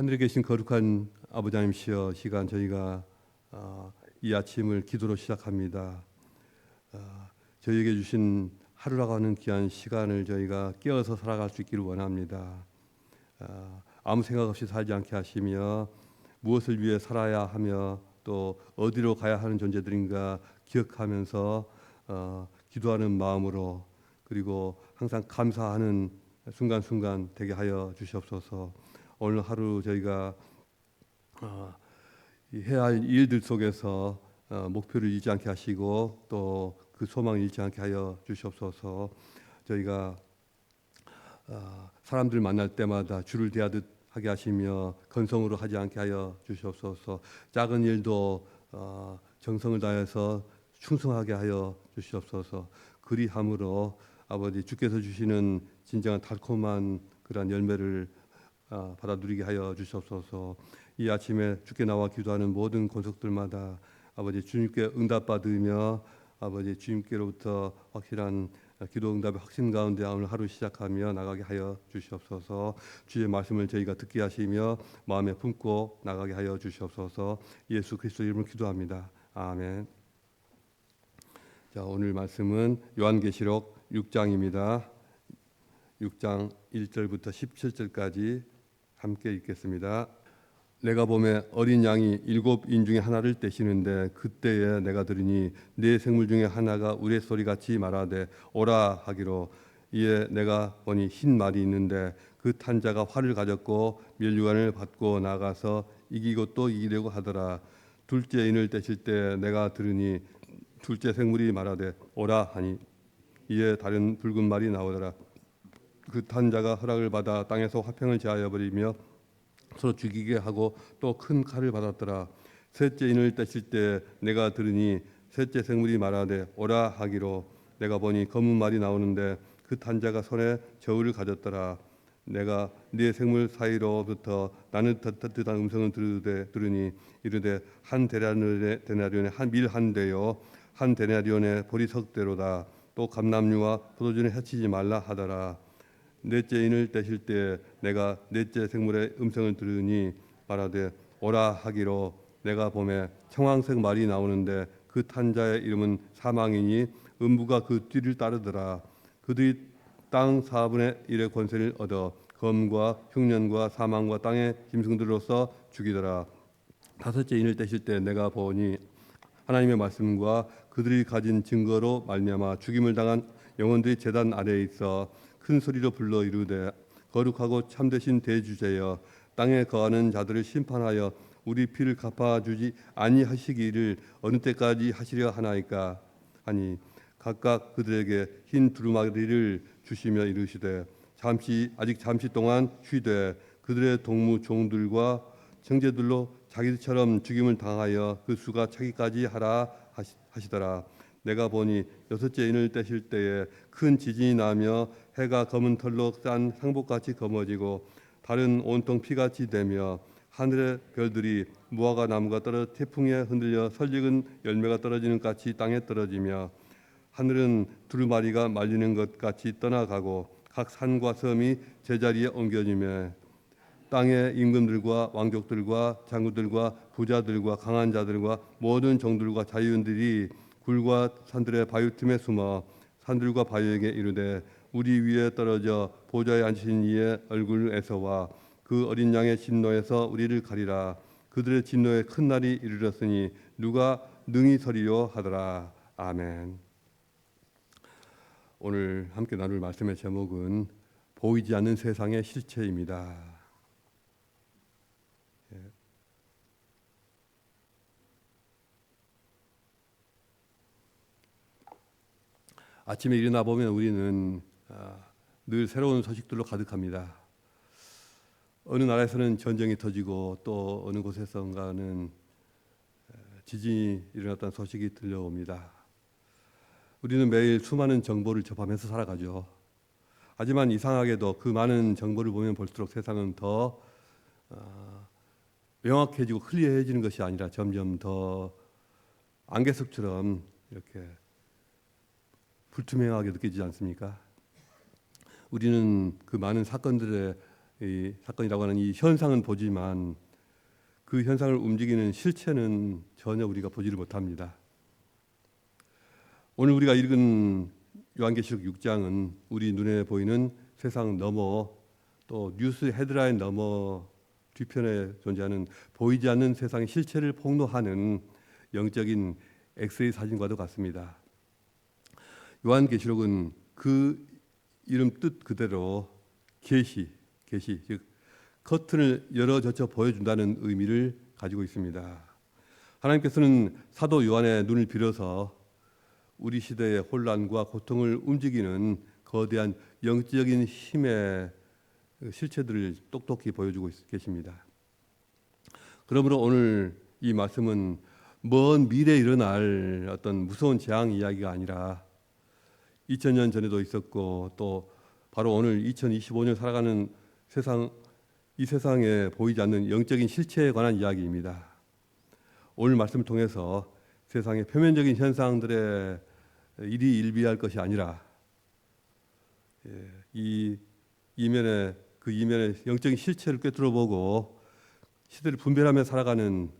하늘에 계신 거룩한 아버지 하나님시여 시간 저희가 어, 이 아침을 기도로 시작합니다. 어, 저희에게 주신 하루라고 하는 귀한 시간을 저희가 깨어서 살아갈 수 있기를 원합니다. 어, 아무 생각 없이 살지 않게 하시며 무엇을 위해 살아야 하며 또 어디로 가야 하는 존재들인가 기억하면서 어, 기도하는 마음으로 그리고 항상 감사하는 순간순간 되게 하여 주시옵소서. 오늘 하루 저희가 어, 이 해야 할 일들 속에서 어, 목표를 잃지 않게 하시고 또 그 소망을 잃지 않게 하여 주시옵소서. 저희가 어, 사람들 만날 때마다 줄을 대하듯 하게 하시며 건성으로 하지 않게 하여 주시옵소서. 작은 일도 어, 정성을 다해서 충성하게 하여 주시옵소서. 그리함으로 아버지 주께서 주시는 진정한 달콤한 그러한 열매를 어, 받아 누리게 하여 주시옵소서. 이 아침에 주께 나와 기도하는 모든 권속들마다 아버지 주님께 응답받으며 아버지 주님께로부터 확실한 기도 응답의 확신 가운데 오늘 하루 시작하며 나가게 하여 주시옵소서. 주의 말씀을 저희가 듣게 하시며 마음에 품고 나가게 하여 주시옵소서. 예수 그리스도 이름으로 기도합니다. 아멘. 자, 오늘 말씀은 요한계시록 6장입니다. 6장 1절부터 17절까지 함께 읽겠습니다. 내가 봄에 어린 양이 일곱 인 중에 하나를 떼시는데 그때에 내가 들으니 네 생물 중에 하나가 우레 소리 같이 말하되 오라 하기로. 이에 내가 보니 흰 말이 있는데 그 탄자가 활을 가졌고 멸류관을 받고 나가서 이기고 또 이기려고 하더라. 둘째 인을 떼실 때 내가 들으니 둘째 생물이 말하되 오라 하니. 이에 다른 붉은 말이 나오더라 그 탄자가 허락을 받아 땅에서 화평을 제하여 버리며 서로 죽이게 하고 또 큰 칼을 받았더라. 셋째 인을 떼실 때 내가 들으니 셋째 생물이 말하되 오라 하기로 내가 보니 검은 말이 나오는데 그 탄자가 손에 저울을 가졌더라. 내가 네 생물 사이로부터 나는 따뜻한 음성을 들으되 들으니 이르되 한 데나리온의 데나리온의 한밀 한 대요 한 데나리온의 보리 석대로다. 또 감남류와 포도주는 해치지 말라 하더라. 넷째 인을 떼실 때 내가 넷째 생물의 음성을 들으니 말하되 오라 하기로 내가 봄에 청황색 말이 나오는데 그 탄자의 이름은 사망이니 음부가 그 뒤를 따르더라. 그들이 땅 4분의 1의 권세를 얻어 검과 흉년과 사망과 땅의 짐승들로서 죽이더라. 다섯째 인을 떼실 때 내가 보니 하나님의 말씀과 그들이 가진 증거로 말미암아 죽임을 당한 영혼들이 제단 아래에 있어 큰 소리로 불러 이르되 거룩하고 참되신 대주제여 땅에 거하는 자들을 심판하여 우리 피를 갚아 주지 아니하시기를 어느 때까지 하시려 하나이까? 하니 각각 그들에게 흰 두루마리를 주시며 이르시되 잠시 아직 잠시 동안 쉬되 그들의 동무 종들과 형제들로 자기들처럼 죽임을 당하여 그 수가 차기까지 하라 하시더라 내가 보니 여섯째 인을 떼실 때에 큰 지진이 나며 해가 검은 털로 싼 상복같이 검어지고 달은 온통 피같이 되며 하늘의 별들이 무화과 나무가 떨어 태풍에 흔들려 설익은 열매가 떨어지는 같이 땅에 떨어지며 하늘은 두루마리가 말리는 것 같이 떠나가고 각 산과 섬이 제자리에 옮겨지며 땅의 임금들과 왕족들과 장군들과 부자들과 강한 자들과 모든 종들과 자유인들이 굴과 산들의 바위 틈에 숨어 산들과 바위에게 이르되 우리 위에 떨어져 보좌에 앉으신 이의 얼굴에서와 그 어린 양의 진노에서 우리를 가리라 그들의 진노의 큰 날이 이르렀으니 누가 능히 서리요 하더라 아멘. 오늘 함께 나눌 말씀의 제목은 보이지 않는 세상의 실체입니다. 아침에 일어나 보면 우리는 아, 늘 새로운 소식들로 가득합니다. 어느 나라에서는 전쟁이 터지고 또 어느 곳에선가는 지진이 일어났다는 소식이 들려옵니다. 우리는 매일 수많은 정보를 접하면서 살아가죠. 하지만 이상하게도 그 많은 정보를 보면 볼수록 세상은 더 어, 명확해지고 클리어해지는 것이 아니라 점점 더 안개석처럼 이렇게 불투명하게 느껴지지 않습니까? 우리는 그 많은 사건들의 이 사건이라고 하는 이 현상은 보지만 그 현상을 움직이는 실체는 전혀 우리가 보지를 못합니다. 오늘 우리가 읽은 요한계시록 6장은 우리 눈에 보이는 세상 너머 또 뉴스 헤드라인 너머 뒤편에 존재하는 보이지 않는 세상의 실체를 폭로하는 영적인 엑스레이 사진과도 같습니다. 요한계시록은 그 이름 뜻 그대로 계시, 계시 즉 커튼을 열어 젖혀 보여준다는 의미를 가지고 있습니다. 하나님께서는 사도 요한의 눈을 빌어서 우리 시대의 혼란과 고통을 움직이는 거대한 영적인 힘의 실체들을 똑똑히 보여주고 있- 계십니다. 그러므로 오늘 이 말씀은 먼 미래에 일어날 어떤 무서운 재앙 이야기가 아니라 2000년 전에도 있었고 또 바로 오늘 2025년 살아가는 세상 이 세상에 보이지 않는 영적인 실체에 관한 이야기입니다. 오늘 말씀을 통해서 세상의 표면적인 현상들의 일이 일비할 것이 아니라 예, 이 이면에 그 이면의 영적인 실체를 꿰뚫어 보고 시대를 분별하며 살아가는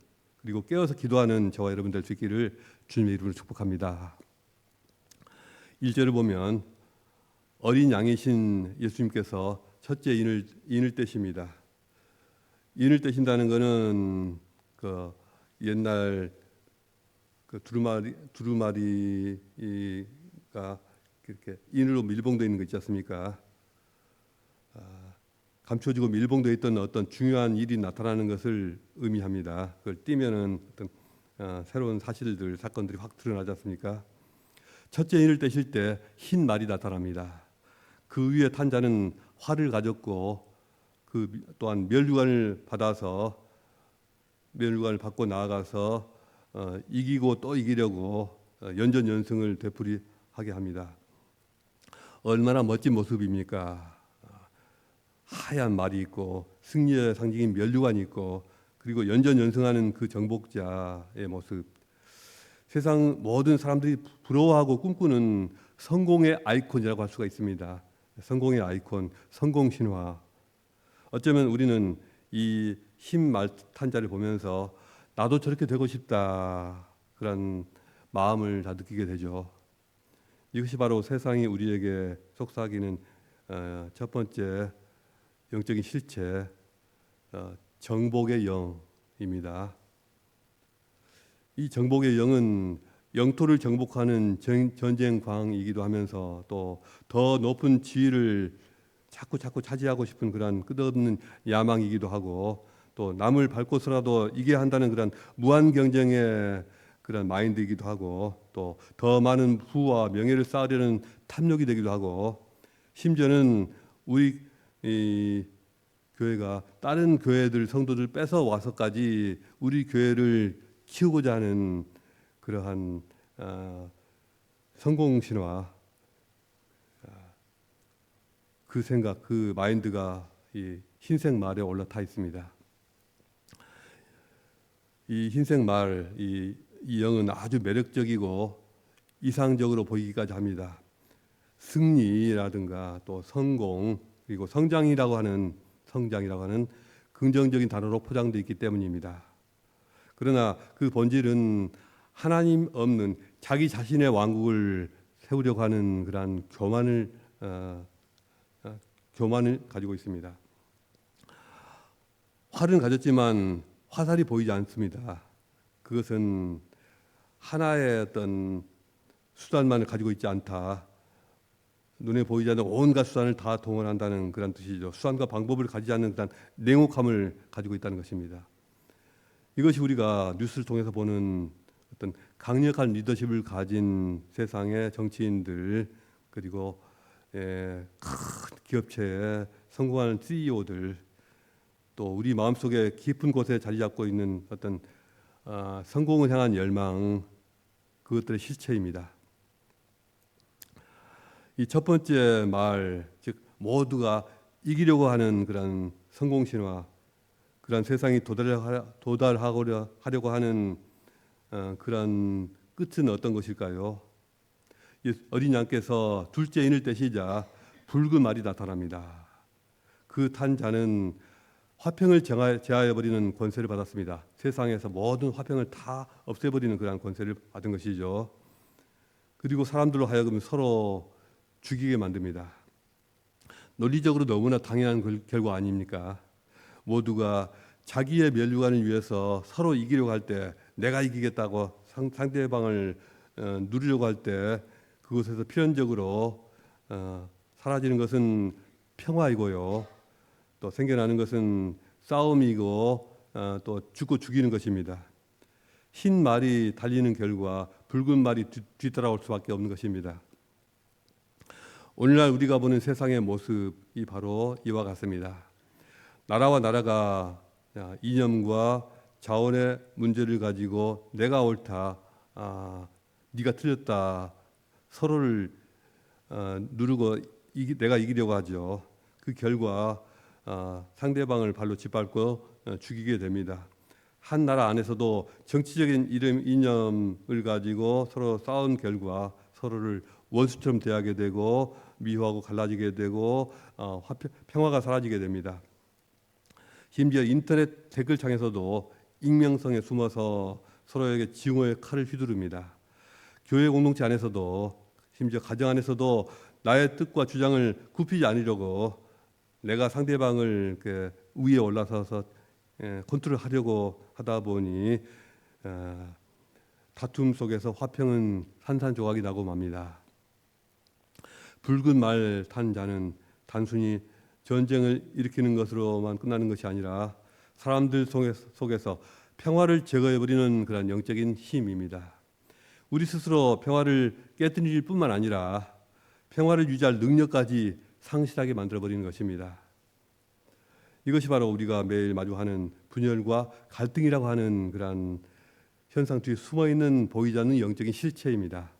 그리고 깨어서 기도하는 저와 여러분 될 수 있기를 주님의 이름으로 축복합니다. 1절을 보면 어린 양이신 예수님께서 첫째 인을 인을 떼십니다. 인을 떼신다는 것은 그 옛날 그 두루마리 두루마리가 이렇게 인으로 밀봉되어 있는 거 있지 않습니까? 아, 감춰지고 밀봉되어 있던 어떤 중요한 일이 나타나는 것을 의미합니다. 그걸 띄면은 어떤 어, 새로운 사실들 사건들이 확 드러나지 않습니까? 첫째 인을 떼실 때 흰 말이 나타납니다. 그 위에 탄 자는 활을 가졌고 그 미- 또한 멸류관을 받아서 멸류관을 받고 나아가서 어, 이기고 또 이기려고 어, 연전 연승을 되풀이하게 합니다. 얼마나 멋진 모습입니까? 어, 하얀 말이 있고 승리의 상징인 멸류관이 있고 그리고 연전 연승하는 그 정복자의 모습. 세상 모든 사람들이 부러워하고 꿈꾸는 성공의 아이콘이라고 할 수가 있습니다. 성공의 아이콘, 성공 신화. 어쩌면 우리는 이흰 말탄 자를 보면서 나도 저렇게 되고 싶다 그런 마음을 다 느끼게 되죠. 이것이 바로 세상이 우리에게 속삭이는 어, 첫 번째 영적인 실체, 어, 정복의 영입니다. 이 정복의 영은 영토를 정복하는 전- 전쟁 광이기도 하면서 또 더 높은 지위를 자꾸 자꾸 차지하고 싶은 그런 끝없는 야망이기도 하고 또 남을 밟고서라도 이겨야 한다는 그런 무한 경쟁의 그런 마인드이기도 하고 또 더 많은 부와 명예를 쌓으려는 탐욕이 되기도 하고 심지어는 우리 이 교회가 다른 교회들 성도들 뺏어 와서까지 우리 교회를 키우고자 하는 그러한 어, 성공 신화 아, 그 생각 그 마인드가 이 흰색 말에 올라타 있습니다. 이 흰색 말, 이, 이 영은 아주 매력적이고 이상적으로 보이기까지 합니다. 승리라든가 또 성공 그리고 성장이라고 하는 성장이라고 하는 긍정적인 단어로 포장되어 있기 때문입니다. 그러나 그 본질은 하나님 없는 자기 자신의 왕국을 세우려고 하는 그러한 교만을 어, 어, 교만을 가지고 있습니다. 활은 가졌지만 화살이 보이지 않습니다. 그것은 하나의 어떤 수단만을 가지고 있지 않다. 눈에 보이지 않는 온갖 수단을 다 동원한다는 그런 뜻이죠. 수단과 방법을 가지지 않는 그런 냉혹함을 가지고 있다는 것입니다. 이것이 우리가 뉴스를 통해서 보는 어떤 강력한 리더십을 가진 세상의 정치인들 그리고 예, 큰 기업체의 성공하는 CEO들 또 우리 마음속에 깊은 곳에 자리 잡고 있는 어떤 아, 성공을 향한 열망 그것들의 실체입니다. 이 첫 번째 말, 즉 모두가 이기려고 하는 그런 성공 신화, 그런 세상이 도달하, 도달하고려 하려고 하는 어, 그런 끝은 어떤 것일까요? 이 어린 양께서 둘째 인을 떼시자 붉은 말이 나타납니다. 그 탄 자는 화평을 제하여 버리는 권세를 받았습니다. 세상에서 모든 화평을 다 없애버리는 그러한 권세를 받은 것이죠. 그리고 사람들로 하여금 서로 죽이게 만듭니다. 논리적으로 너무나 당연한 결- 결과 아닙니까? 모두가 자기의 멸류관을 위해서 서로 이기려고 할 때 내가 이기겠다고 상, 상대방을 어, 누리려고 할 때 그곳에서 필연적으로 어, 사라지는 것은 평화이고요. 또 생겨나는 것은 싸움이고 어, 또 죽고 죽이는 것입니다. 흰 말이 달리는 결과 붉은 말이 뒤, 뒤따라올 수밖에 없는 것입니다. 오늘날 우리가 보는 세상의 모습이 바로 이와 같습니다. 나라와 나라가 아, 이념과 자원의 문제를 가지고 내가 옳다, 아, 네가 틀렸다, 서로를 어, 누르고 이기, 내가 이기려고 하죠. 그 결과 아, 상대방을 발로 짓밟고 어, 죽이게 됩니다. 한 나라 안에서도 정치적인 이름 이념을 가지고 서로 싸운 결과 서로를 원수처럼 대하게 되고 미워하고 갈라지게 되고 어, 화평, 평화가 사라지게 됩니다. 심지어 인터넷 댓글창에서도 익명성에 숨어서 서로에게 증오의 칼을 휘두릅니다. 교회 공동체 안에서도 심지어 가정 안에서도 나의 뜻과 주장을 굽히지 않으려고 내가 상대방을 그 위에 올라서서 예, 컨트롤하려고 하다 보니 어, 다툼 속에서 화평은 산산조각이 나고 맙니다. 붉은 말 탄 자는 단순히 전쟁을 일으키는 것으로만 끝나는 것이 아니라 사람들 속에서, 평화를 제거해버리는 그런 영적인 힘입니다. 우리 스스로 평화를 깨뜨릴 뿐만 아니라 평화를 유지할 능력까지 상실하게 만들어버리는 것입니다. 이것이 바로 우리가 매일 마주하는 분열과 갈등이라고 하는 그러한 현상 뒤에 숨어 있는 보이지 않는 영적인 실체입니다.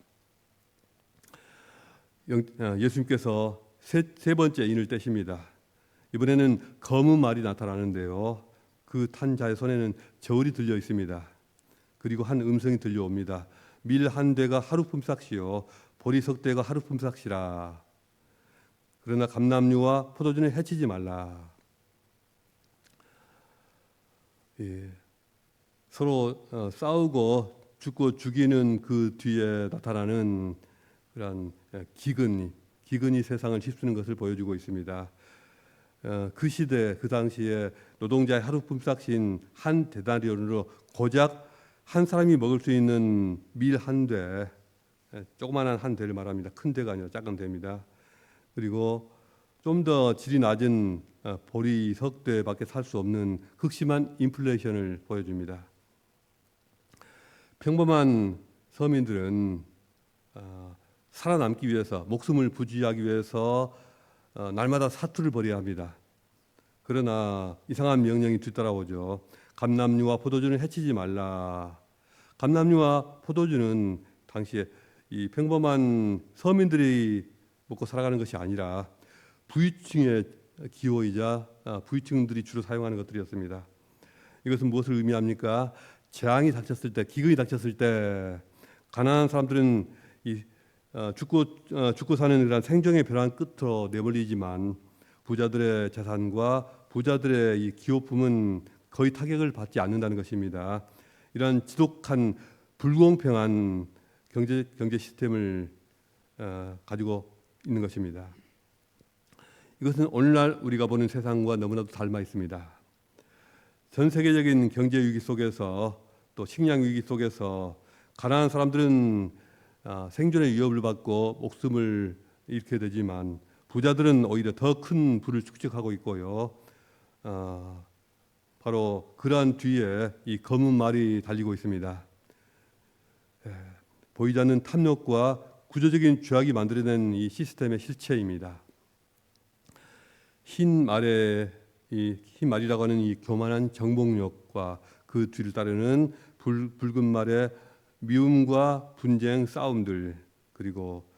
영- 아, 예수님께서 세, 세 번째 인을 떼십니다. 이번에는 검은 말이 나타나는데요. 그 탄 자의 손에는 저울이 들려 있습니다. 그리고 한 음성이 들려옵니다. 밀 한 대가 하루 품삯이요 보리 석 대가 하루 품삯이라. 그러나 감남류와 포도주는 해치지 말라. 예. 서로 어, 싸우고 죽고 죽이는 그 뒤에 나타나는 그런 예, 기근이 기근이 세상을 휩쓰는 것을 보여주고 있습니다. 어, 그 시대 그 당시에 노동자의 하루 품삯인 한 데나리온으로 고작 한 사람이 먹을 수 있는 밀 한 대, 예, 조그만한 한 대를 말합니다. 큰 대가 아니라 작은 대입니다. 그리고 좀 더 질이 낮은 어, 보리 석대밖에 살 수 없는 극심한 인플레이션을 보여줍니다. 평범한 서민들은 어, 살아남기 위해서 목숨을 부지하기 위해서 어, 날마다 사투를 벌여야 합니다. 그러나 이상한 명령이 뒤따라오죠. 감남류와 포도주는 해치지 말라. 감남류와 포도주는 당시에 이 평범한 서민들이 먹고 살아가는 것이 아니라 부유층의 기호이자 아, 부유층들이 주로 사용하는 것들이었습니다. 이것은 무엇을 의미합니까? 재앙이 닥쳤을 때, 기근이 닥쳤을 때 가난한 사람들은 이 어, 죽고 어, 죽고 사는 그런 생존의 벼랑 끝으로 내몰리지만 부자들의 재산과 부자들의 이 기호품은 거의 타격을 받지 않는다는 것입니다. 이러한 지독한 불공평한 경제 경제 시스템을 어, 가지고 있는 것입니다. 이것은 오늘날 우리가 보는 세상과 너무나도 닮아 있습니다. 전 세계적인 경제 위기 속에서 또 식량 위기 속에서 가난한 사람들은 아, 생존의 위협을 받고 목숨을 잃게 되지만 부자들은 오히려 더 큰 부를 축적하고 있고요. 아, 바로 그러한 뒤에 이 검은 말이 달리고 있습니다. 예, 보이지 않는 탐욕과 구조적인 죄악이 만들어낸 이 시스템의 실체입니다. 흰 말에 이흰 말이라고 하는 이 교만한 정복력과 그 뒤를 따르는 불, 붉은 말의 미움과 분쟁, 싸움들 그리고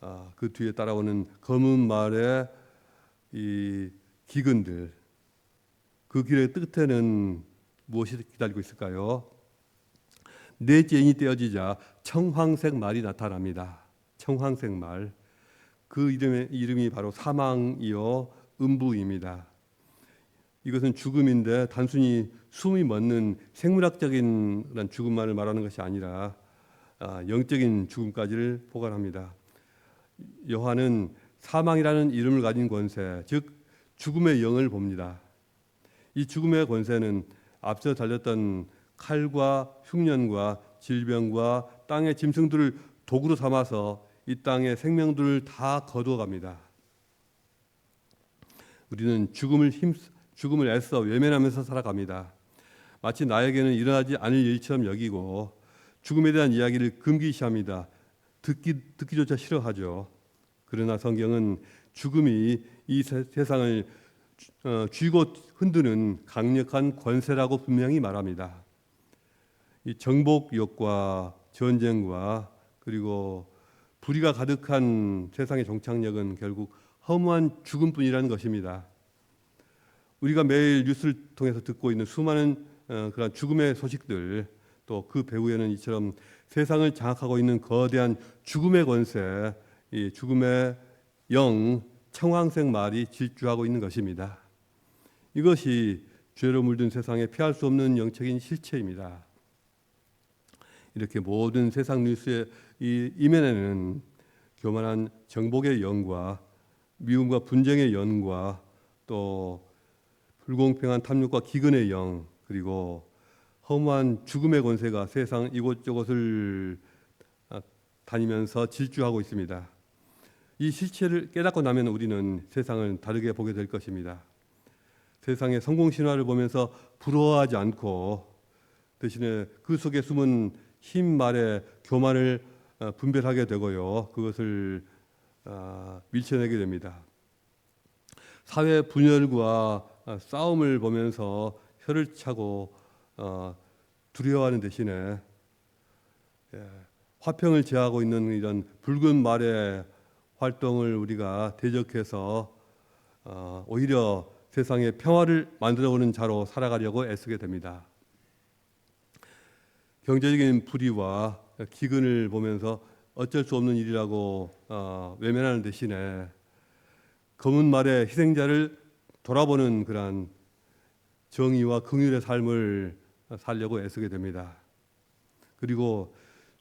아, 그 뒤에 따라오는 검은 말의 이 기근들 그 길의 끝에는 무엇이 기다리고 있을까요? 인이 떼어지자 청황색 말이 나타납니다. 청황색 말. 그 이름의 이름이 바로 사망이요 음부입니다. 이것은 죽음인데 단순히 숨이 멎는 생물학적인 그런 죽음만을 말하는 것이 아니라 아, 영적인 죽음까지를 포괄합니다. 요한은 사망이라는 이름을 가진 권세, 즉 죽음의 영을 봅니다. 이 죽음의 권세는 앞서 달렸던 칼과 흉년과 질병과 땅의 짐승들을 도구로 삼아서 이 땅의 생명들을 다 거두어갑니다. 우리는 죽음을 힘 죽음을 애써 외면하면서 살아갑니다. 마치 나에게는 일어나지 않을 일처럼 여기고 죽음에 대한 이야기를 금기시합니다. 듣기 듣기조차 싫어하죠. 그러나 성경은 죽음이 이 세, 세상을 어, 쥐고 흔드는 강력한 권세라고 분명히 말합니다. 이 정복욕과 전쟁과 그리고 불의가 가득한 세상의 종착역은 결국 허무한 죽음뿐이라는 것입니다. 우리가 매일 뉴스를 통해서 듣고 있는 수많은 어, 그런 죽음의 소식들 또 그 배후에는 이처럼 세상을 장악하고 있는 거대한 죽음의 권세, 이 죽음의 영, 청황색 말이 질주하고 있는 것입니다. 이것이 죄로 물든 세상에 피할 수 없는 영적인 실체입니다. 이렇게 모든 세상 뉴스의 이 이면에는 교만한 정복의 영과 미움과 분쟁의 영과 또 불공평한 탐욕과 기근의 영 그리고 허무한 죽음의 권세가 세상 이곳저곳을 아, 다니면서 질주하고 있습니다. 이 실체를 깨닫고 나면 우리는 세상을 다르게 보게 될 것입니다. 세상의 성공 신화를 보면서 부러워하지 않고 대신에 그 속에 숨은 흰 말의 교만을 어, 분별하게 되고요. 그것을 아, 밀쳐내게 됩니다. 사회 분열과 어, 싸움을 보면서 혀를 차고 어, 두려워하는 대신에 예, 화평을 제하고 있는 이런 붉은 말의 활동을 우리가 대적해서 어, 오히려 세상에 평화를 만들어오는 자로 살아가려고 애쓰게 됩니다. 경제적인 불의와 기근을 보면서 어쩔 수 없는 일이라고 외면하는 대신에 검은 말의 희생자를 돌아보는 그러한 정의와 긍휼의 삶을 살려고 애쓰게 됩니다. 그리고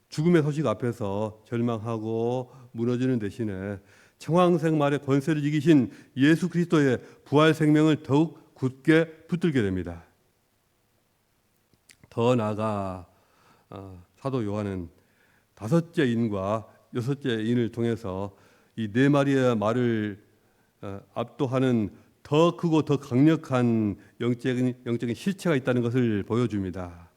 죽음의 소식 앞에서 절망하고 무너지는 대신에 청황생 말의 권세를 이기신 예수 그리스도의 부활 생명을 더욱 굳게 붙들게 됩니다. 더 나아가 어, 사도 요한은 다섯째 인과 여섯째 인을 통해서 이 네 마리의 말을 어, 압도하는 더 크고 더 강력한 영적인, 영적인 실체가 있다는 것을 보여줍니다.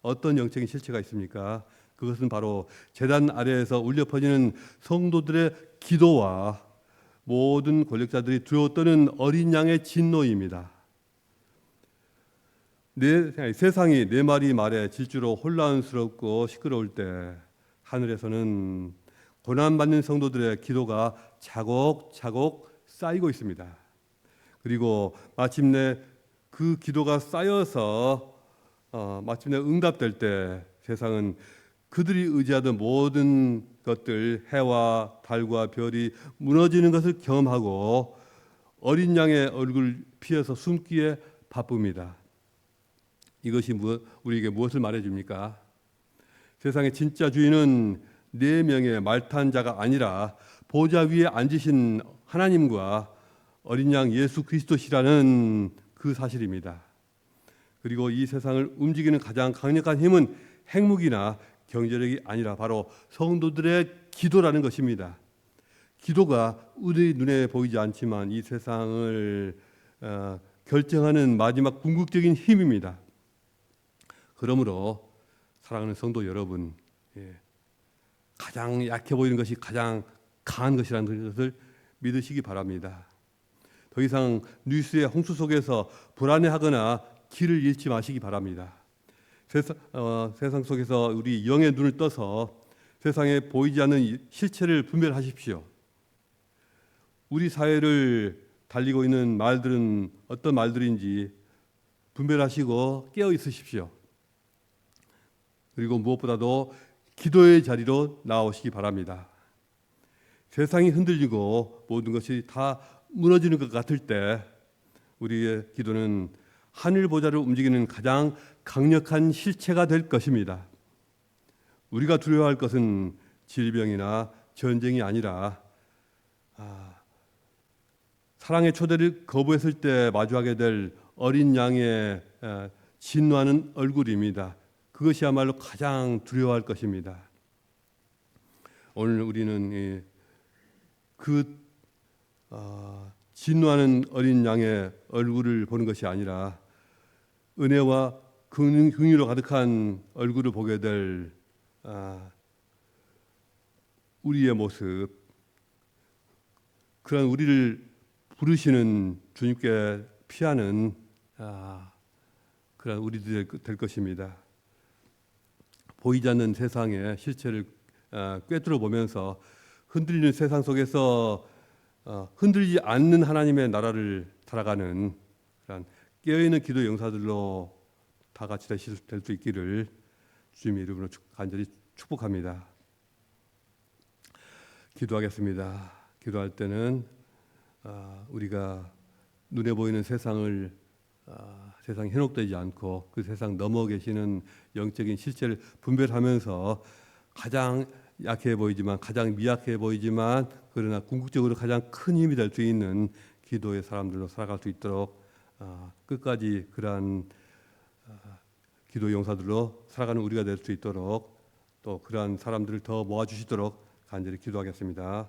어떤 영적인 실체가 있습니까? 그것은 바로 재단 아래에서 울려 퍼지는 성도들의 기도와 모든 권력자들이 두려워 떠는 어린 양의 진노입니다. 내, 세상이 내 말이 말에 질주로 혼란스럽고 시끄러울 때 하늘에서는 고난받는 성도들의 기도가 차곡차곡 쌓이고 있습니다. 그리고 마침내 그 기도가 쌓여서 어, 마침내 응답될 때 세상은 그들이 의지하던 모든 것들 해와 달과 별이 무너지는 것을 경험하고 어린 양의 얼굴 피해서 숨기에 바쁩니다. 이것이 우리에게 무엇을 말해줍니까? 세상의 진짜 주인은 네 명의 말탄 자가 아니라 보좌 위에 앉으신 하나님과 어린 양 예수 그리스도시라는 그 사실입니다. 그리고 이 세상을 움직이는 가장 강력한 힘은 핵무기나 경제력이 아니라 바로 성도들의 기도라는 것입니다. 기도가 우리 눈에 보이지 않지만 이 세상을 어, 결정하는 마지막 궁극적인 힘입니다. 그러므로 사랑하는 성도 여러분, 예, 가장 약해 보이는 것이 가장 강한 것이라는 것을 믿으시기 바랍니다. 더 이상 뉴스의 홍수 속에서 불안해하거나 길을 잃지 마시기 바랍니다. 세상, 어, 세상 속에서 우리 영의 눈을 떠서 세상에 보이지 않는 실체를 분별하십시오. 우리 사회를 달리고 있는 말들은 어떤 말들인지 분별하시고 깨어 있으십시오. 그리고 무엇보다도 기도의 자리로 나오시기 바랍니다. 세상이 흔들리고 모든 것이 다 무너지는 것 같을 때 우리의 기도는 하늘 보좌를 움직이는 가장 강력한 실체가 될 것입니다. 우리가 두려워할 것은 질병이나 전쟁이 아니라 아, 사랑의 초대를 거부했을 때 마주하게 될 어린 양의 에, 진노하는 얼굴입니다. 그것이야말로 가장 두려워할 것입니다. 오늘 우리는 이, 그 어, 진노하는 어린 양의 얼굴을 보는 것이 아니라 은혜와 긍- 긍휼로 가득한 얼굴을 보게 될 아, 우리의 모습, 그런 우리를 부르시는 주님께 피하는 아, 그런 우리들 될 것입니다. 보이지 않는 세상의 실체를 아, 꿰뚫어 보면서 흔들리는 세상 속에서 어, 흔들리지 않는 하나님의 나라를 살아가는 그런 깨어있는 기도 영사들로 다 같이 될 수 있기를 주님의 이름으로 축- 간절히 축복합니다. 기도하겠습니다. 기도할 때는 아, 우리가 눈에 보이는 세상을 아, 세상 현혹되지 않고 그 세상 넘어 계시는 영적인 실체를 분별하면서 가장 약해 보이지만 가장 미약해 보이지만 그러나 궁극적으로 가장 큰 힘이 될 수 있는 기도의 사람들로 살아갈 수 있도록 아, 끝까지 그러한 아, 기도 용사들로 살아가는 우리가 될 수 있도록 또 그러한 사람들을 더 모아주시도록 간절히 기도하겠습니다.